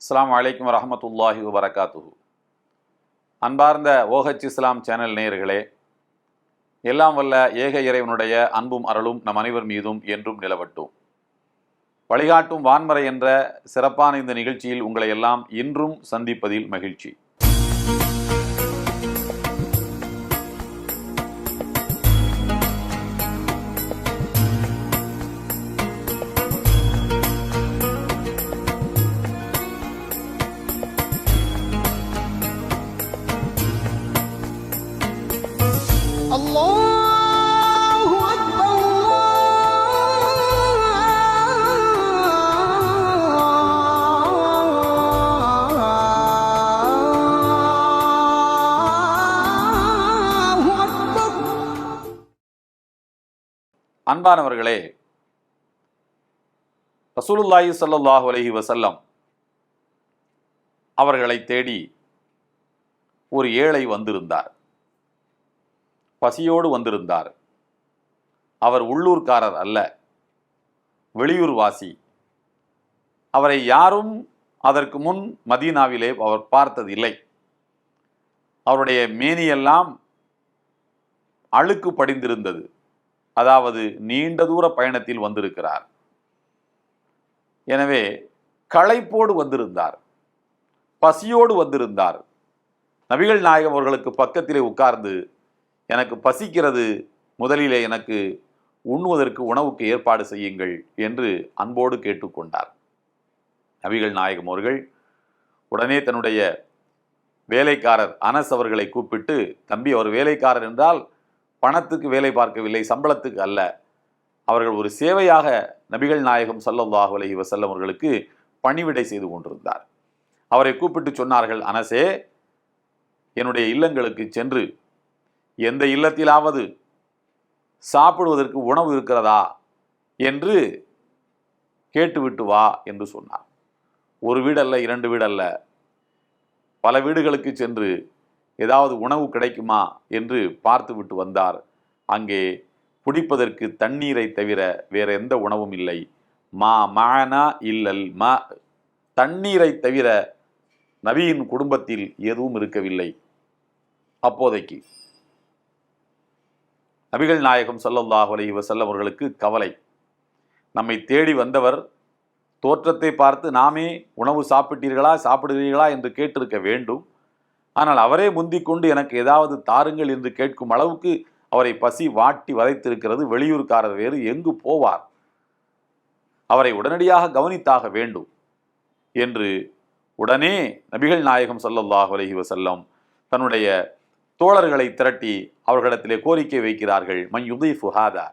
அஸ்லாம் வலைக்கம் வரமத்துல்லாஹி வபரகாத்துஹு. அன்பார்ந்த ஓஹச் இஸ்லாம் சேனல் நேயர்களே எல்லாம் வல்ல ஏக இறைவனுடைய அன்பும் அருளும் நம் அனைவர் மீதும் என்றும் நிலவட்டும். வழிகாட்டும் வான்மறை என்ற சிறப்பான இந்த நிகழ்ச்சியில் உங்களை எல்லாம் இன்றும் சந்திப்பதில் மகிழ்ச்சி. அன்பானவர்களே ரசூலுல்லாஹி ஸல்லல்லாஹு அலஹி வசல்லம் அவர்களை தேடி ஒரு ஏழை வந்திருந்தார். பசியோடு வந்திருந்தார். அவர் உள்ளூர்காரர் அல்ல வெளியூர் வாசி அவரை யாரும் அதற்கு முன் மதீனாவிலே அவர் பார்த்ததில்லை. அவருடைய மேனியெல்லாம் அழுக்கு படிந்திருந்தது. அதாவது நீண்ட தூர பயணத்தில் வந்திருக்கிறார். எனவே களைப்போடு வந்திருந்தார். பசியோடு வந்திருந்தார். நபிகள் நாயகம் அவர்களுக்கு பக்கத்திலே உட்கார்ந்து எனக்கு பசிக்கிறது. முதலிலே எனக்கு உண்ணுவதற்கு உணவுக்கு ஏற்பாடு செய்யுங்கள் என்று அன்போடு கேட்டுக்கொண்டார். நபிகள் நாயகம் அவர்கள் உடனே தன்னுடைய வேலைக்காரர் அனஸ் அவர்களை கூப்பிட்டு தம்பி அவர் வேலைக்காரர் என்றால் பணத்துக்கு வேலை பார்க்கவில்லை சம்பளத்துக்கு அல்ல. அவர்கள் ஒரு சேவையாக நபிகள் நாயகம் சல்லல்லாஹு அலஹி வசல்லம் அவர்களுக்கு பணிவிடை செய்து கொண்டிருந்தார். அவரை கூப்பிட்டு சொன்னார்கள் அனசே என்னுடைய இல்லங்களுக்கு சென்று எந்த இல்லத்திலாவது சாப்பிடுவதற்கு உணவு இருக்கிறதா? என்று கேட்டுவிட்டு வா என்று சொன்னார். ஒரு வீடல்ல இரண்டு வீடல்ல பல வீடுகளுக்கு சென்று ஏதாவது உணவு கிடைக்குமா என்று பார்த்துவிட்டு வந்தார். அங்கே குடிப்பதற்கு தண்ணீரை தவிர வேற எந்த உணவும் இல்லை. மா மானா இல்லல் ம தண்ணீரை தவிர நபியின் குடும்பத்தில் எதுவும் இருக்கவில்லை. அப்போதைக்கு நபிகள் நாயகம் ஸல்லல்லாஹு அலி வசல்லம் அவர்களுக்கு கவலை. நம்மை தேடி வந்தவர் தோற்றத்தை பார்த்து நாமே உணவு சாப்பிட்டீர்களா சாப்பிடுகிறீர்களா? என்று கேட்டிருக்க வேண்டும். ஆனால் அவரே முந்திக் கொண்டு எனக்கு ஏதாவது தாருங்கள் என்று கேட்கும் அளவுக்கு அவரை பசி வாட்டி வதைத்திருக்கிறது வெளியூர்காரர் வேறு எங்கு போவார்? அவரை உடனடியாக கவனித்தாக வேண்டும் என்று உடனே நபிகள் நாயகம் சல்லல்லாஹ் அலஹி வசல்லம் தன்னுடைய தோழர்களை திரட்டி அவர்களிடத்திலே கோரிக்கை வைக்கிறார்கள். மன் யுதை ஃபுஹாதா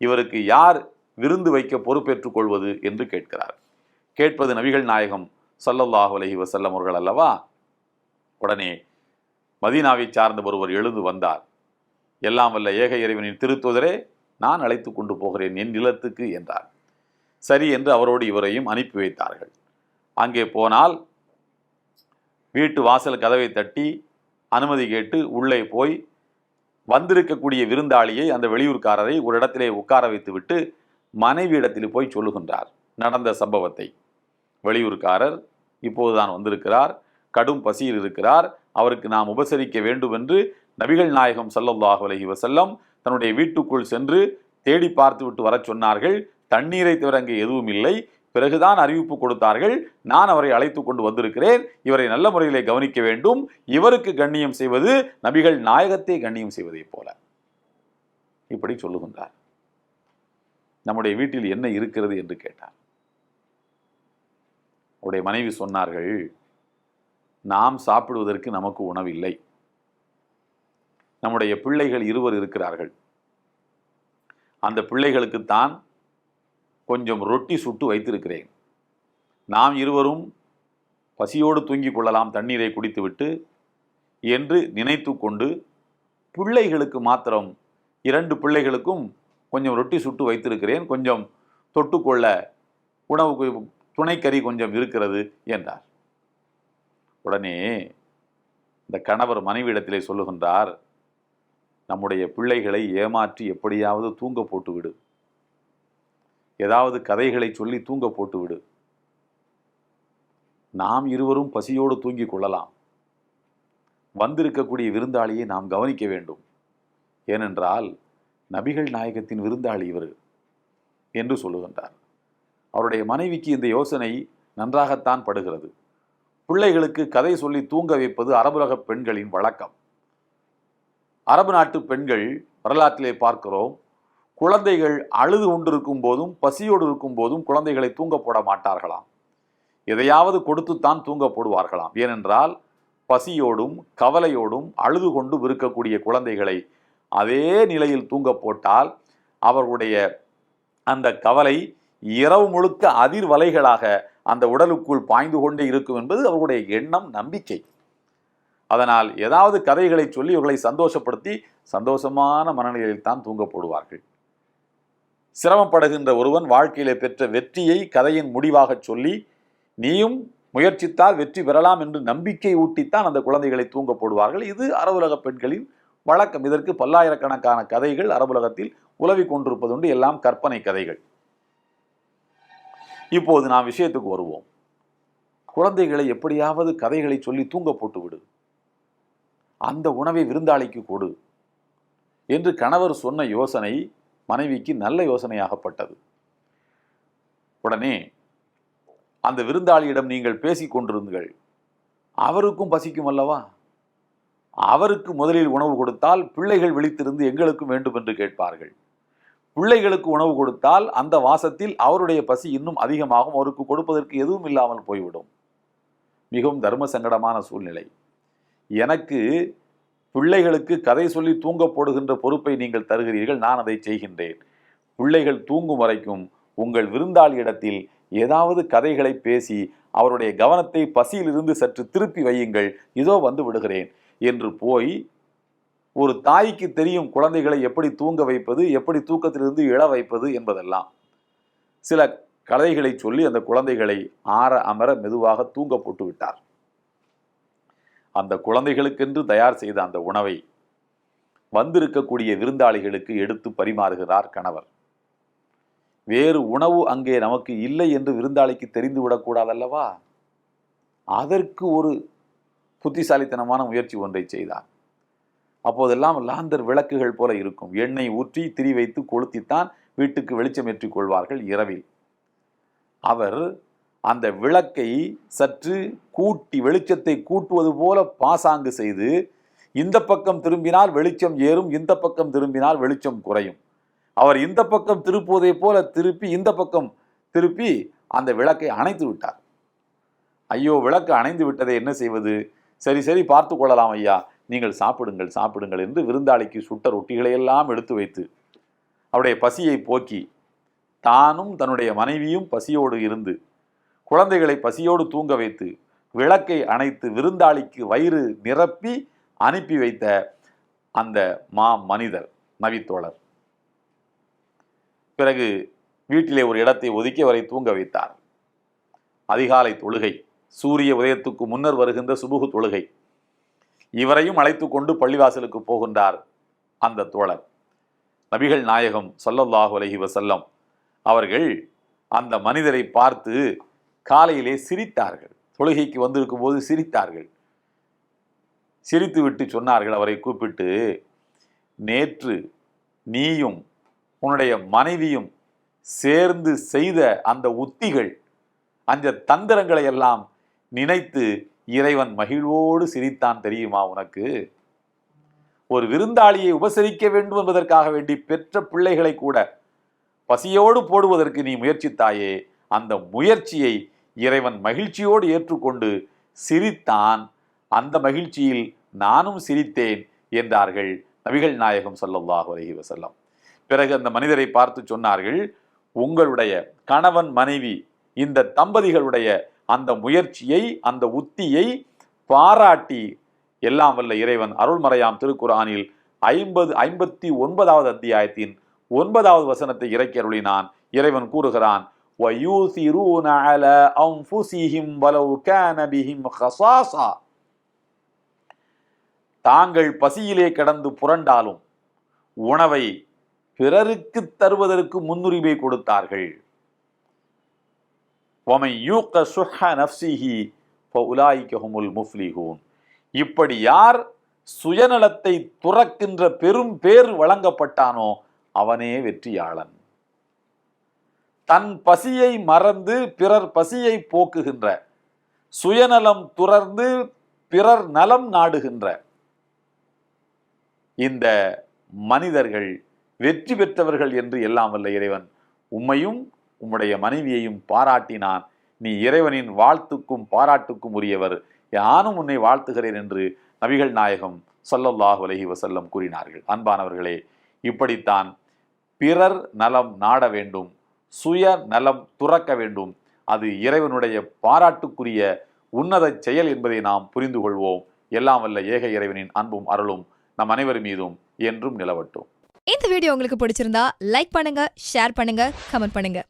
இவருக்கு யார் விருந்து வைக்க பொறுப்பேற்றுக் கொள்வது என்று கேட்கிறார். கேட்பது நபிகள் நாயகம் ஸல்லல்லாஹு அலஹி வசல்லம் அவர்கள் அல்லவா? உடனே மதீனாவை சார்ந்த ஒருவர் எழுந்து வந்தார். எல்லாம் வல்ல ஏக இறைவனின் திருத்துதரே நான் அழைத்து கொண்டு போகிறேன் என் நிலத்துக்கு என்றார். சரி என்று அவரோடு இவரையும் அனுப்பி வைத்தார்கள். அங்கே போனால் வீட்டு வாசல் கதவை தட்டி அனுமதி கேட்டு உள்ளே போய் வந்திருக்கக்கூடிய விருந்தாளியை அந்த வெளியூர்காரரை ஒரு இடத்திலே உட்கார வைத்துவிட்டு மனைவி இடத்தில் போய் சொல்லுகின்றார். நடந்த சம்பவத்தை. வெளியூர்காரர் இப்போதுதான் வந்திருக்கிறார். கடும் பசியில் இருக்கிறார். அவருக்கு நாம் உபசரிக்க வேண்டும் என்று நபிகள் நாயகம் சல்லல்லாஹ் அலஹி வசல்லம் தன்னுடைய வீட்டுக்குள் சென்று தேடி பார்த்து விட்டு வரச் சொன்னார்கள். தண்ணீரை தவிர அங்கே எதுவும் இல்லை. பிறகுதான் அறிவிப்பு கொடுத்தார்கள். நான் அவரை அழைத்து கொண்டு வந்திருக்கிறேன். இவரை நல்ல முறையிலே கவனிக்க வேண்டும். இவருக்கு கண்ணியம் செய்வது நபிகள் நாயகத்தை கண்ணியம் செய்வதைப் போல. இப்படி சொல்லுகின்றார். நம்முடைய வீட்டில் என்ன இருக்கிறது என்று கேட்டார். அவருடைய மனைவி சொன்னார்கள் நாம் சாப்பிடுவதற்கு நமக்கு உணவில்லை. நம்முடைய பிள்ளைகள் இருவர் இருக்கிறார்கள். அந்த பிள்ளைகளுக்குத்தான் கொஞ்சம் ரொட்டி சுட்டு வைத்திருக்கிறேன். நாம் இருவரும் பசியோடு தூங்கிக் கொள்ளலாம் தண்ணீரை குடித்துவிட்டு என்று நினைத்து கொண்டு பிள்ளைகளுக்கு மாத்திரம் இரண்டு பிள்ளைகளுக்கும் கொஞ்சம் ரொட்டி சுட்டு வைத்திருக்கிறேன் கொஞ்சம் தொட்டுக்கொள்ள உணவுக்கு துணைக்கறி கொஞ்சம் இருக்கிறது என்றார். உடனே இந்த கணவர் மனைவியிடத்திலே சொல்லுகின்றார் நம்முடைய பிள்ளைகளை ஏமாற்றி எப்படியாவது தூங்க போட்டுவிடு. ஏதாவது கதைகளை சொல்லி தூங்க போட்டுவிடு. நாம் இருவரும் பசியோடு தூங்கிக் கொள்ளலாம். வந்திருக்கக்கூடிய விருந்தாளியை நாம் கவனிக்க வேண்டும். ஏனென்றால் நபிகள் நாயகத்தின் விருந்தாளி இவர் என்று சொல்லுகின்றார். அவருடைய மனைவிக்கு இந்த யோசனை நன்றாகத்தான் படுகிறது. பிள்ளைகளுக்கு கதை சொல்லி தூங்க வைப்பது அரபுலக பெண்களின் வழக்கம். அரபு நாட்டு பெண்கள் வரலாற்றிலே பார்க்கிறோம். குழந்தைகள் அழுது கொண்டிருக்கும் போதும் பசியோடு இருக்கும் போதும் குழந்தைகளை தூங்க போட மாட்டார்களாம். எதையாவது கொடுத்துத்தான் தூங்க போடுவார்களாம். ஏனென்றால் பசியோடும் கவலையோடும் அழுது கொண்டு இருக்கக்கூடிய குழந்தைகளை அதே நிலையில் தூங்க போட்டால் அவர்களுடைய அந்த கவலை இரவு முழுக்க அதிர்வலைகளாக அந்த உடலுக்குள் பாய்ந்து கொண்டே இருக்கும் என்பது அவர்களுடைய எண்ணம் நம்பிக்கை. அதனால் ஏதாவது கதைகளை சொல்லி இவர்களை சந்தோஷப்படுத்தி சந்தோஷமான மனநிலையில் தான் தூங்க போடுவார்கள் சிரமப்படுகின்ற ஒருவன் வாழ்க்கையிலே பெற்ற வெற்றியை கதையின் முடிவாக சொல்லி நீயும் முயற்சித்தால் வெற்றி பெறலாம் என்று நம்பிக்கை ஊட்டித்தான் அந்த குழந்தைகளை தூங்க போடுவார்கள் இது அரபுலக பெண்களின் வழக்கம். இதற்கு பல்லாயிரக்கணக்கான கதைகள் அரபுலகத்தில் உலவி கொண்டிருப்பதுண்டு. எல்லாம் கற்பனை கதைகள். இப்போது நாம் விஷயத்துக்கு வருவோம். குழந்தைகளை எப்படியாவது கதைகளை சொல்லி தூங்க போட்டு விடு. அந்த உணவை விருந்தாளிக்கு கொடு. என்று கணவர் சொன்ன யோசனை மனைவிக்கு நல்ல யோசனையாகப்பட்டது. உடனே அந்த விருந்தாளியிடம் நீங்கள் பேசி கொண்டிருந்தீர்கள் அவருக்கும் பசிக்கும் அல்லவா? அவருக்கு முதலில் உணவு கொடுத்தால் பிள்ளைகள் விழித்திருந்து எங்களுக்கும் வேண்டும் என்று கேட்பார்கள். பிள்ளைகளுக்கு உணவு கொடுத்தால் அந்த வாசத்தில் அவருடைய பசி இன்னும் அதிகமாகும். அவருக்கு கொடுப்பதற்கு எதுவும் இல்லாமல் போய்விடும். மிகவும் தர்ம சங்கடமான சூழ்நிலை. எனக்கு பிள்ளைகளுக்கு கதை சொல்லி தூங்க போடுகின்ற பொறுப்பை நீங்கள் தருகிறீர்கள். நான் அதை செய்கின்றேன். பிள்ளைகள் தூங்கும் வரைக்கும் உங்கள் விருந்தாளியிடத்தில் ஏதாவது கதைகளை பேசி அவருடைய கவனத்தை பசியிலிருந்து சற்று திருப்பி வையுங்கள். இதோ வந்து விடுகிறேன். என்று போய் ஒரு தாய்க்கு தெரியும் குழந்தைகளை எப்படி தூங்க வைப்பது எப்படி தூக்கத்திலிருந்து இழ வைப்பது என்பதெல்லாம். சில கதைகளை சொல்லி அந்த குழந்தைகளை ஆற அமர மெதுவாக தூங்க போட்டு விட்டார். அந்த குழந்தைகளுக்கென்று தயார் செய்த அந்த உணவை வந்திருக்கக்கூடிய விருந்தாளிகளுக்கு எடுத்து பரிமாறுகிறார் கணவர். வேறு உணவு அங்கே நமக்கு இல்லை என்று விருந்தாளிக்கு தெரிந்து விடக்கூடாதல்லவா? அதற்கு ஒரு புத்திசாலித்தனமான முயற்சி ஒன்றை செய்தார். அப்போதெல்லாம் லாந்தர் விளக்குகள் போல இருக்கும். எண்ணெய் ஊற்றி திரி வைத்து கொளுத்தித்தான் வீட்டுக்கு வெளிச்சம் ஏற்றிக் கொள்வார்கள் இரவில். அவர் அந்த விளக்கை சற்று கூட்டி வெளிச்சத்தை கூட்டுவது போல பாசாங்கு செய்து இந்த பக்கம் திரும்பினால் வெளிச்சம் ஏறும் இந்த பக்கம் திரும்பினால் வெளிச்சம் குறையும். அவர் இந்த பக்கம் திருப்புவதைப் போல திருப்பி இந்த பக்கம் திருப்பி அந்த விளக்கை அணைத்து விட்டார். ஐயோ விளக்கு அணைந்து விட்டதை என்ன செய்வது? சரி சரி பார்த்து கொள்ளலாம் ஐயா. நீங்கள் சாப்பிடுங்கள் சாப்பிடுங்கள் என்று விருந்தாளிக்கு சுட்ட ரொட்டிகளை எல்லாம் எடுத்து வைத்து அவருடைய பசியை போக்கி தானும் தன்னுடைய மனைவியும் பசியோடு இருந்து குழந்தைகளை பசியோடு தூங்க வைத்து விளக்கை அணைத்து விருந்தாளிக்கு வயிறு நிரப்பி அனுப்பி வைத்த அந்த மா மனிதர் நவித்தோழர். பிறகு வீட்டிலே ஒரு இடத்தை ஒதுக்கி அவரை தூங்க வைத்தார். அதிகாலை தொழுகை சூரிய உதயத்துக்கு முன்னர் வருகின்ற சுபுகு தொழுகை. இவரையும் அழைத்து கொண்டு பள்ளிவாசலுக்கு போகின்றார் அந்த தோழர். நபிகள் நாயகம் சொல்லல்லாஹு அலஹி வசல்லம் அவர்கள் அந்த மனிதரை பார்த்து காலையிலே சிரித்தார்கள். தொழுகைக்கு வந்திருக்கும் போது சிரித்தார்கள். சிரித்து விட்டு சொன்னார்கள் அவரை கூப்பிட்டு நேற்று நீயும் உன்னுடைய மனைவியும் சேர்ந்து செய்த அந்த உத்திகள் அந்த தந்திரங்களை எல்லாம் நினைத்து இறைவன் மகிழ்வோடு சிரித்தான் தெரியுமா உனக்கு? ஒரு விருந்தாளியை உபசரிக்க வேண்டும் என்பதற்காக வேண்டி பெற்ற பிள்ளைகளை கூட பசியோடு போடுவதற்கு நீ முயற்சித்தாயே அந்த முயற்சியை இறைவன் மகிழ்ச்சியோடு ஏற்றுக்கொண்டு சிரித்தான். அந்த மகிழ்ச்சியில் நானும் சிரித்தேன் என்றார்கள் நபிகள் நாயகம் ஸல்லல்லாஹு அலைஹி வசல்லம் பிறகு அந்த மனிதரை பார்த்து சொன்னார்கள் உங்களுடைய கணவன் மனைவி இந்த தம்பதிகளுடைய அந்த முயற்சியை அந்த உத்தியை பாராட்டி எல்லாம் வல்ல இறைவன் அருள்மறையாம் திருக்குரானில் ஐம்பது ஐம்பத்தி ஒன்பதாவது அத்தியாயத்தின் ஒன்பதாவது வசனத்தை இறக்கி அருளினான். இறைவன் கூறுகிறான் தாங்கள் பசியிலே கடந்து புரண்டாலும் உணவை பிறருக்கு தருவதற்கு முன்னுரிமை கொடுத்தார்கள். ஒமை யூக்க சுஹ நப்சிஹி உலாய்கஹுமுல் முஃப்லிஹூன் இப்படி யார் சுயநலத்தை துறக்கின்ற பெரும் பேர் வழங்கப்பட்டானோ அவனே வெற்றியாளன். தன் பசியை மறந்து பிறர் பசியை போக்குகின்ற சுயநலம் துறந்து பிறர் நலம் நாடுகின்ற இந்த மனிதர்கள் வெற்றி பெற்றவர்கள் என்று எல்லாம் வல்ல இறைவன் உம்மையும் உம்முடைய மனைவியையும் பாராட்டினான். நீ இறைவனின் வாழ்த்துக்கும் பாராட்டுக்கும் உரியவர். யானும் உன்னை வாழ்த்துகிறேன் என்று நபிகள் நாயகம் ஸல்லல்லாஹு உலகி வசல்லம் கூறினார்கள். அன்பானவர்களே இப்படித்தான் பிறர் நலம் நாட வேண்டும் சுய நலம் துறக்க வேண்டும். அது இறைவனுடைய பாராட்டுக்குரிய உன்னத செயல் என்பதை நாம் புரிந்து கொள்வோம். எல்லாம் வல்ல ஏக இறைவனின் அன்பும் அருளும் நம் அனைவர் மீதும் என்றும் நிலவட்டும். இந்த வீடியோ உங்களுக்கு பிடிச்சிருந்தா லைக் பண்ணுங்க ஷேர் பண்ணுங்க கமெண்ட் பண்ணுங்க.